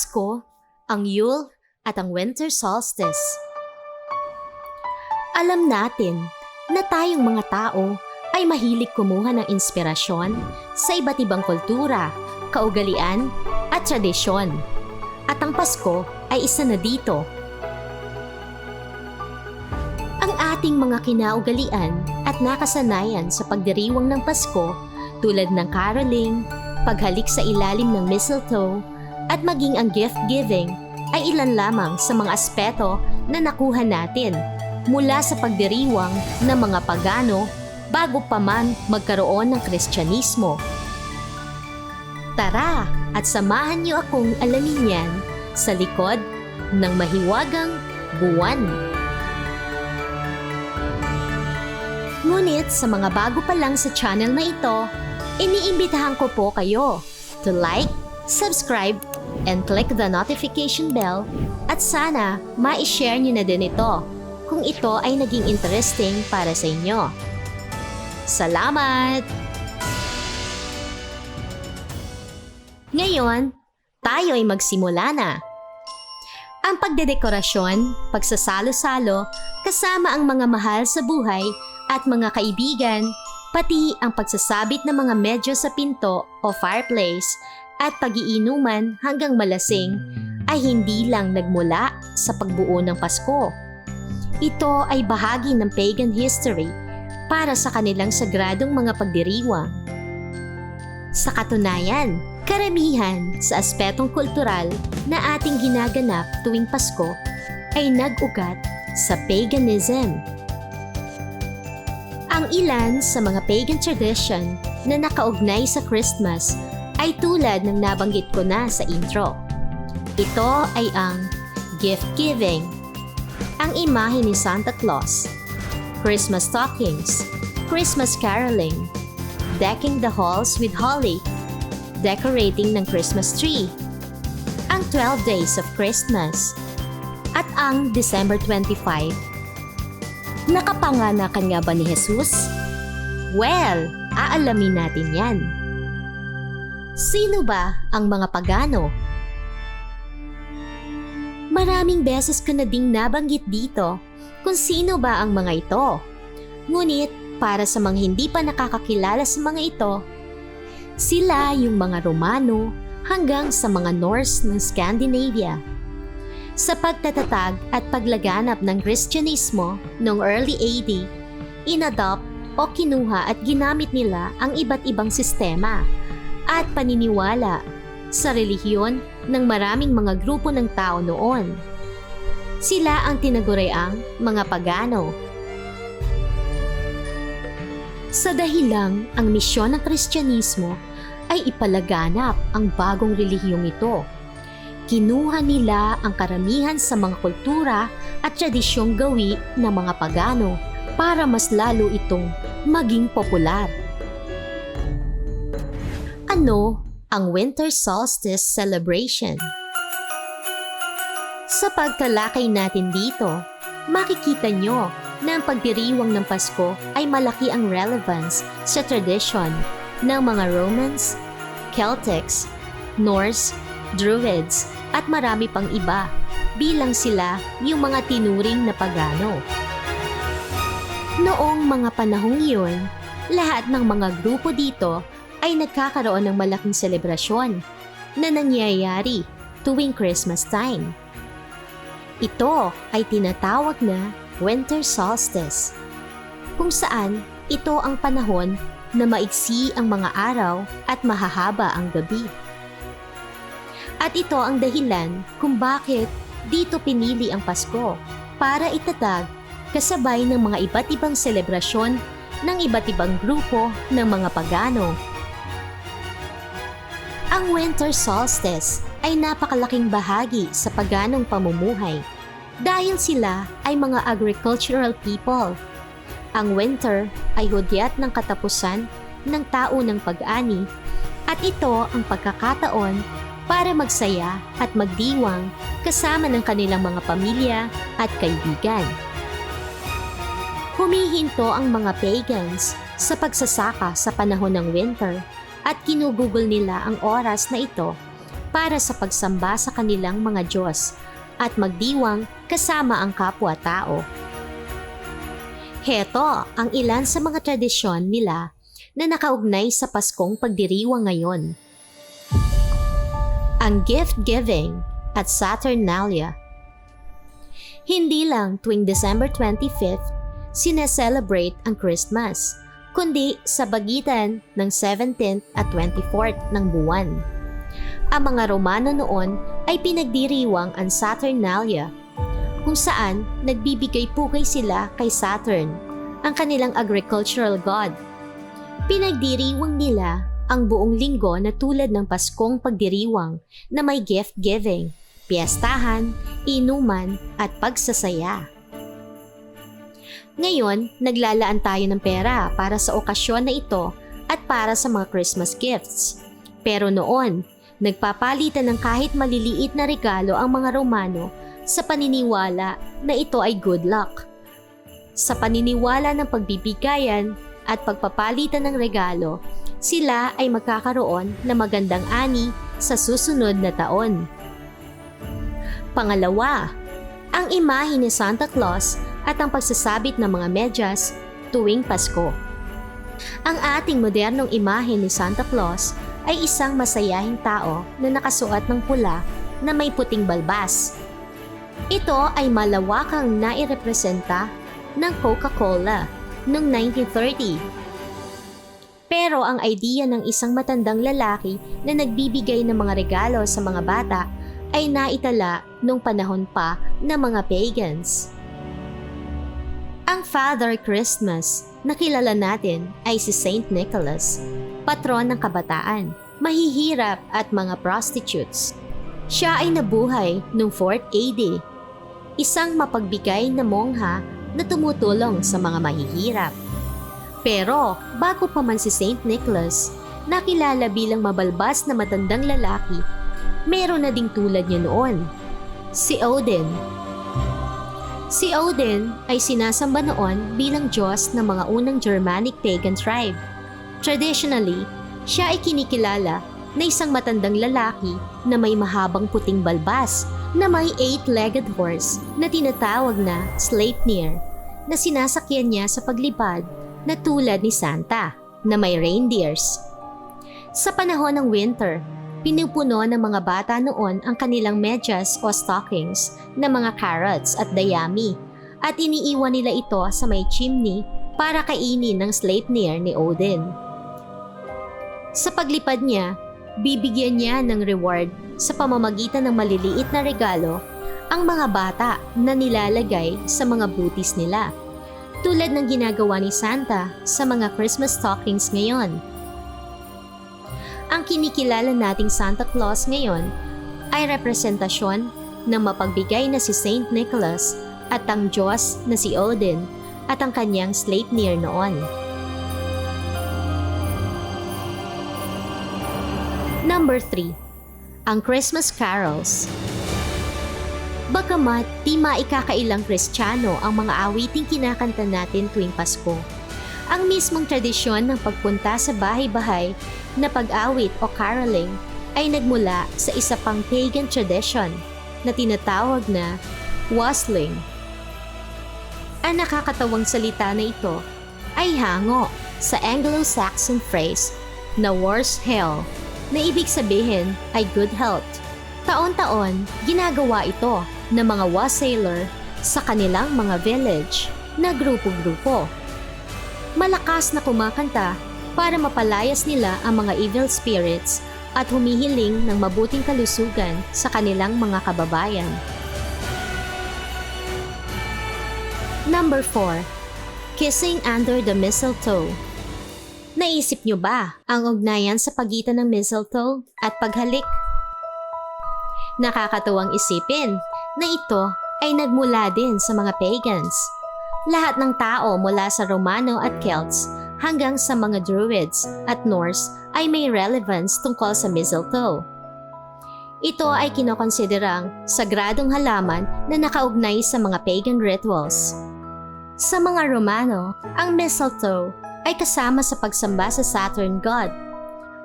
Pasko, ang Yule at ang Winter Solstice. Alam natin na tayong mga tao ay mahilig kumuha ng inspirasyon sa iba't ibang kultura, kaugalian at tradisyon. At ang Pasko ay isa na dito. Ang ating mga kinaugalian at nakasanayan sa pagdiriwang ng Pasko tulad ng caroling, paghalik sa ilalim ng mistletoe, at maging ang gift-giving ay ilan lamang sa mga aspeto na nakuha natin mula sa pagdiriwang ng mga pagano bago pa man magkaroon ng Kristyanismo. Tara at samahan niyo akong alamin yan sa likod ng mahiwagang buwan. Ngunit sa mga bago pa lang sa channel na ito, iniimbitahan ko po kayo to like, subscribe, and click the notification bell at sana ma-share niyo na din ito kung ito ay naging interesting para sa inyo. Salamat! Ngayon, tayo ay magsimula na. Ang pagdedekorasyon, pagsasalo-salo, kasama ang mga mahal sa buhay at mga kaibigan, pati ang pagsasabit ng mga medyo sa pinto o fireplace at pagiinuman hanggang malasing ay hindi lang nagmula sa pagbuo ng Pasko. Ito ay bahagi ng pagan history para sa kanilang sagradong mga pagdiriwang. Sa katunayan, karamihan sa aspetong kultural na ating ginaganap tuwing Pasko ay nag-ugat sa paganism. Ang ilan sa mga pagan tradition na nakaugnay sa Christmas ay tulad ng nabanggit ko na sa intro. Ito ay ang gift giving, ang imahe ni Santa Claus, Christmas stockings, Christmas caroling, decking the halls with holly, decorating ng Christmas tree, ang 12 Days of Christmas, at ang December 25. Nakapanganakan nga ba ni Jesus? Well, aalamin natin yan. Sino ba ang mga pagano? Maraming beses ko na ding nabanggit dito kung sino ba ang mga ito. Ngunit para sa mga hindi pa nakakakilala sa mga ito, sila yung mga Romano hanggang sa mga Norse ng Scandinavia. Sa pagtatatag at paglaganap ng Kristyanismo noong early AD, inadopt o kinuha at ginamit nila ang iba't ibang sistema at paniniwala sa relihiyon ng maraming mga grupo ng tao noon. Sila ang tinaguriang mga pagano. Sa dahilang ang misyon ng Kristyanismo ay ipalaganap ang bagong relihiyong ito. Kinuha nila ang karamihan sa mga kultura at tradisyong gawi ng mga pagano para mas lalo itong maging popular. Ano ang Winter Solstice Celebration? Sa pagtalakay natin dito, makikita nyo na ang pagdiriwang ng Pasko ay malaki ang relevance sa tradisyon ng mga Romans, Celtics, Norse, Druids at marami pang iba bilang sila yung mga tinuring na pagano. Noong mga panahong iyon, lahat ng mga grupo dito ay nagkakaroon ng malaking selebrasyon na nangyayari tuwing Christmas time. Ito ay tinatawag na Winter Solstice, kung saan ito ang panahon na maiksi ang mga araw at mahahaba ang gabi. At ito ang dahilan kung bakit dito pinili ang Pasko para itatag kasabay ng mga iba't ibang selebrasyon ng iba't ibang grupo ng mga pagano. Ang winter solstice ay napakalaking bahagi sa paganong pamumuhay dahil sila ay mga agricultural people. Ang winter ay hudyat ng katapusan ng tao ng pag-ani at ito ang pagkakataon para magsaya at magdiwang kasama ng kanilang mga pamilya at kaibigan. Humihinto ang mga pagans sa pagsasaka sa panahon ng winter at kinugugol nila ang oras na ito para sa pagsamba sa kanilang mga Diyos at magdiwang kasama ang kapwa-tao. Heto ang ilan sa mga tradisyon nila na nakaugnay sa Paskong pagdiriwang ngayon. Ang gift giving at Saturnalia. Hindi lang tuwing December 25th sineselebrate ang Christmas, kundi sa bagitan ng 17th at 24th ng buwan. Ang mga Romano noon ay pinagdiriwang ang Saturnalia, kung saan nagbibigay pugay sila kay Saturn, ang kanilang agricultural god. Pinagdiriwang nila ang buong linggo na tulad ng Paskong pagdiriwang na may gift giving, piyestahan, inuman at pagsasaya. Ngayon, naglalaan tayo ng pera para sa okasyon na ito at para sa mga Christmas gifts. Pero noon, nagpapalitan ng kahit maliliit na regalo ang mga Romano sa paniniwala na ito ay good luck. Sa paniniwala ng pagbibigayan at pagpapalitan ng regalo, sila ay magkakaroon ng magandang ani sa susunod na taon. Pangalawa, ang imahe ni Santa Claus at ang pagsasabit ng mga medyas tuwing Pasko. Ang ating modernong imahe ni Santa Claus ay isang masayahing tao na nakasuot ng pula na may puting balbas. Ito ay malawakang nairepresenta ng Coca-Cola noong 1930 pero ang idea ng isang matandang lalaki na nagbibigay ng mga regalo sa mga bata ay naitala nung panahon pa ng mga pagans. Ang Father Christmas na kilala natin ay si Saint Nicholas, patron ng kabataan, mahihirap at mga prostitutes. Siya ay nabuhay noong 4th AD, isang mapagbigay na mongha na tumutulong sa mga mahihirap. Pero bago pa man si Saint Nicholas, nakilala bilang mabalbas na matandang lalaki, meron na ding tulad niya noon, si Odin. Si Odin ay sinasamba noon bilang Diyos ng mga unang Germanic pagan tribe. Traditionally, siya ay kinikilala na isang matandang lalaki na may mahabang puting balbas na may eight-legged horse na tinatawag na Sleipnir na sinasakyan niya sa paglipad na tulad ni Santa na may reindeers. Sa panahon ng winter, pinupuno ng mga bata noon ang kanilang medyas o stockings na mga carrots at dayami at iniiwan nila ito sa may chimney para kainin ng Sleipnir ni Odin. Sa paglipad niya, bibigyan niya ng reward sa pamamagitan ng maliliit na regalo ang mga bata na nilalagay sa mga butis nila tulad ng ginagawa ni Santa sa mga Christmas stockings ngayon. Ang kinikilala nating Santa Claus ngayon ay representasyon ng mapagbigay na si Saint Nicholas at ang Diyos na si Odin at ang kanyang Sleipnir noon. Number 3. Ang Christmas Carols Bagamat di maikakailang kristyano ang mga awiting kinakanta natin tuwing Pasko, ang mismong tradisyon ng pagpunta sa bahay-bahay na pag-awit o caroling ay nagmula sa isa pang pagan tradition na tinatawag na wassailing. Ang nakakatawang salita na ito ay hango sa Anglo-Saxon phrase na worse hell na ibig sabihin ay good health. Taon-taon, ginagawa ito ng mga wassailer sa kanilang mga village na grupo-grupo. Malakas na kumakanta para mapalayas nila ang mga evil spirits at humihiling ng mabuting kalusugan sa kanilang mga kababayan. Number 4. Kissing under the mistletoe. Naisip nyo ba ang ugnayan sa pagitan ng mistletoe at paghalik? Nakakatuwang isipin na ito ay nagmula din sa mga pagans. Lahat ng tao mula sa Romano at Celts hanggang sa mga Druids at Norse ay may relevance tungkol sa mistletoe. Ito ay kinokonsiderang sagradong halaman na nakaugnay sa mga pagan rituals. Sa mga Romano, ang mistletoe ay kasama sa pagsamba sa Saturn God.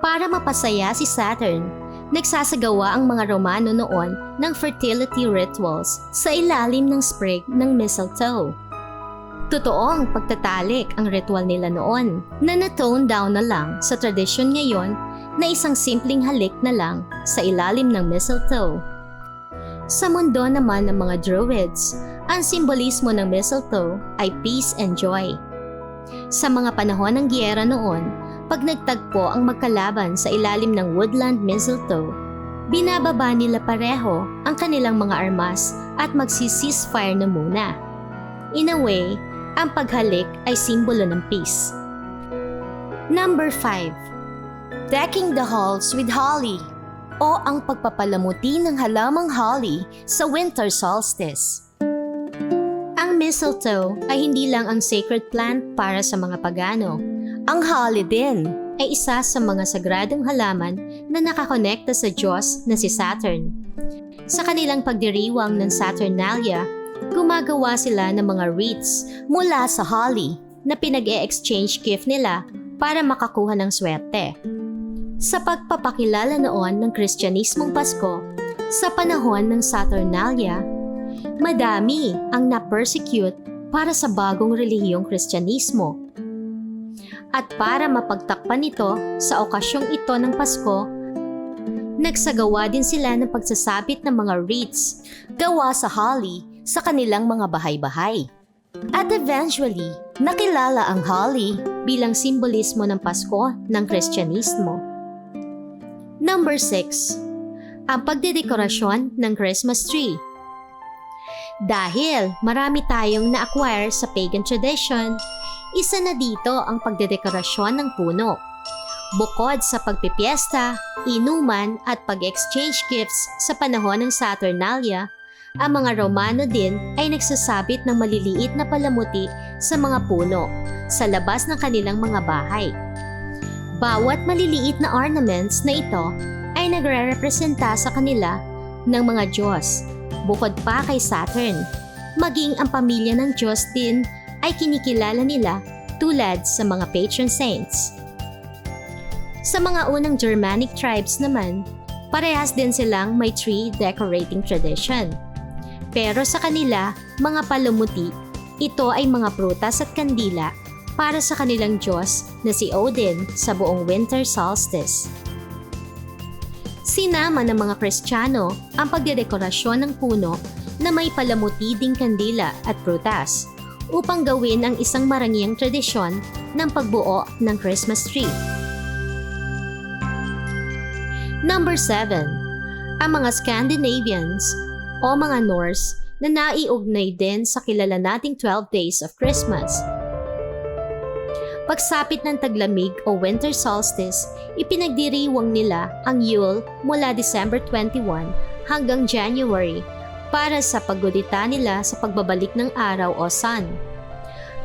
Para mapasaya si Saturn, nagsasagawa ang mga Romano noon ng fertility rituals sa ilalim ng sprig ng mistletoe. Totoo ang pagtatalik ang ritual nila noon na na-tone down na lang sa tradisyon ngayon na isang simpleng halik na lang sa ilalim ng mistletoe. Sa mundo naman ng mga Druids, ang simbolismo ng mistletoe ay peace and joy. Sa mga panahon ng giyera noon, pag nagtagpo ang magkalaban sa ilalim ng woodland mistletoe, binababa nila pareho ang kanilang mga armas at magsi-ceasefire na muna. In a way, ang paghalik ay simbolo ng peace. Number 5. Decking the halls with holly o ang pagpapalamuti ng halamang holly sa winter solstice. Ang mistletoe ay hindi lang ang sacred plant para sa mga pagano. Ang holly din ay isa sa mga sagradong halaman na nakakonekta sa Diyos na si Saturn. Sa kanilang pagdiriwang ng Saturnalia, gumagawa sila ng mga wreaths mula sa holly na pinag-e-exchange gift nila para makakuha ng swerte. Sa pagpapakilala noon ng Kristyanismong Pasko, sa panahon ng Saturnalia, madami ang na-persecute para sa bagong relihiyong Kristyanismo. At para mapagtakpan ito sa okasyong ito ng Pasko, nagsagawa din sila ng pagsasabit ng mga wreaths gawa sa holly sa kanilang mga bahay-bahay. At eventually, nakilala ang holly bilang simbolismo ng Pasko ng Kristyanismo. Number 6. Ang pagdedekorasyon ng Christmas tree. Dahil marami tayong na-acquire sa pagan tradition, isa na dito ang pagdedekorasyon ng puno. Bukod sa pagpipiesta, inuman at pag-exchange gifts sa panahon ng Saturnalia, ang mga Romano din ay nagsasabit ng maliliit na palamuti sa mga puno sa labas ng kanilang mga bahay. Bawat maliliit na ornaments na ito ay nagre-representa sa kanila ng mga Diyos, bukod pa kay Saturn. Maging ang pamilya ng Diyos din ay kinikilala nila tulad sa mga patron saints. Sa mga unang Germanic tribes naman, parehas din silang may tree decorating tradition. Pero sa kanila, mga palumuti, ito ay mga prutas at kandila para sa kanilang Diyos na si Odin sa buong winter solstice. Sinama ng mga Kristiyano ang pagdedekorasyon ng puno na may palamuti ding kandila at prutas upang gawin ang isang marangyang tradisyon ng pagbuo ng Christmas tree. Number 7. Ang mga Scandinavians o mga Norse na naiugnay din sa kilala nating 12 Days of Christmas. Pagsapit ng taglamig o winter solstice, ipinagdiriwang nila ang Yule mula December 21 hanggang January para sa paggudita nila sa pagbabalik ng araw o sun.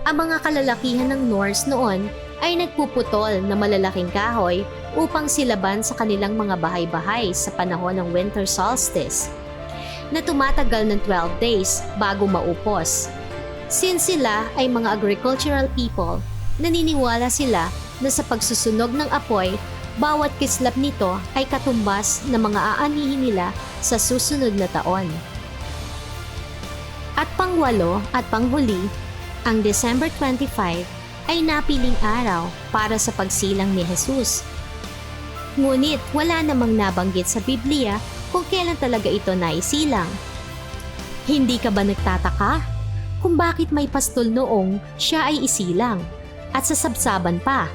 Ang mga kalalakihan ng Norse noon ay nagpuputol na malalaking kahoy upang silaban sa kanilang mga bahay-bahay sa panahon ng winter solstice na tumatagal ng 12 days bago maupos. Since sila ay mga agricultural people, naniniwala sila na sa pagsusunog ng apoy, bawat kislap nito ay katumbas na mga aanihin nila sa susunod na taon. At pangwalo at panghuli, ang December 25 ay napiling araw para sa pagsilang ni Jesus. Ngunit wala namang nabanggit sa Biblia kung kailan talaga ito naisilang. Hindi ka ba nagtataka kung bakit may pastol noong siya ay isilang at sasabsaban pa?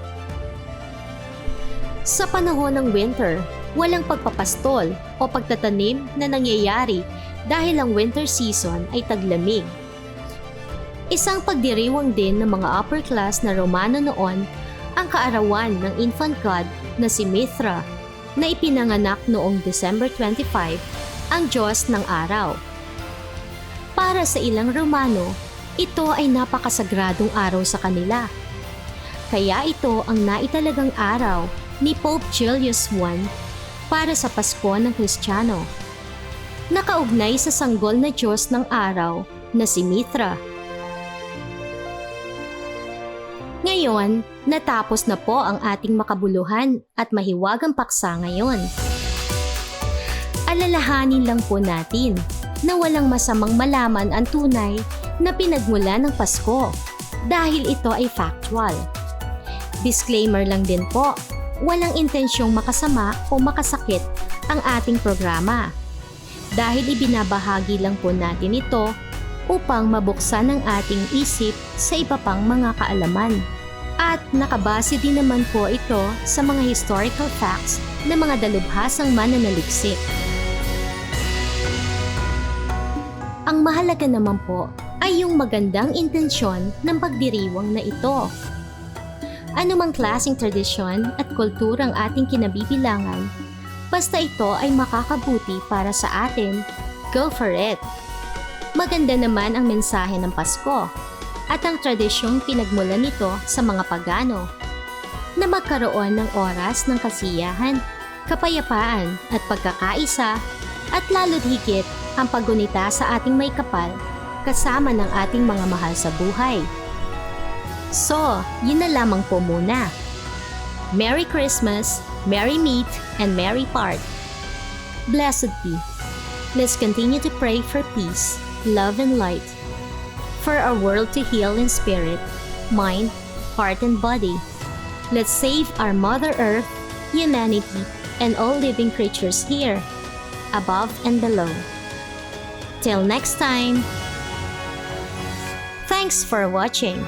Sa panahon ng winter, walang pagpapastol o pagtatanim na nangyayari dahil ang winter season ay taglamig. Isang pagdiriwang din ng mga upper class na Romano noon ang kaarawan ng infant god na si Mithra na ipinanganak noong December 25 ang Diyos ng Araw. Para sa ilang Romano, ito ay napakasagradong araw sa kanila. Kaya ito ang naitalagang araw ni Pope Julius I para sa Pasko ng Kristiyano. Nakaugnay sa sanggol na Diyos ng araw na si Mithra. Ngayon, natapos na po ang ating makabuluhan at mahiwagang paksa ngayon. Alalahanin lang po natin na walang masamang malaman ang tunay na pinagmula ng Pasko dahil ito ay factual. Disclaimer lang din po, walang intensyong makasama o makasakit ang ating programa. Dahil ibinabahagi lang po natin ito upang mabuksan ang ating isip sa iba pang mga kaalaman. At nakabase din naman po ito sa mga historical facts na mga dalubhasang mananaliksik. Ang mahalaga naman po ay yung magandang intensyon ng pagdiriwang na ito. Ano mang klaseng tradisyon at kulturang ating kinabibilangan, basta ito ay makakabuti para sa atin, go for it! Maganda naman ang mensahe ng Pasko at ang tradisyong pinagmulan nito sa mga pagano na magkaroon ng oras ng kasiyahan, kapayapaan at pagkakaisa at lalo't higit ang paggunita sa ating may kapal kasama ng ating mga mahal sa buhay. So, yun na lamang po muna. Merry Christmas, Merry Meet, and Merry Part. Blessed be. Let's continue to pray for peace, love, and light. For our world to heal in spirit, mind, heart, and body. Let's save our Mother Earth, humanity, and all living creatures here, above and below. Till next time. Thanks for watching.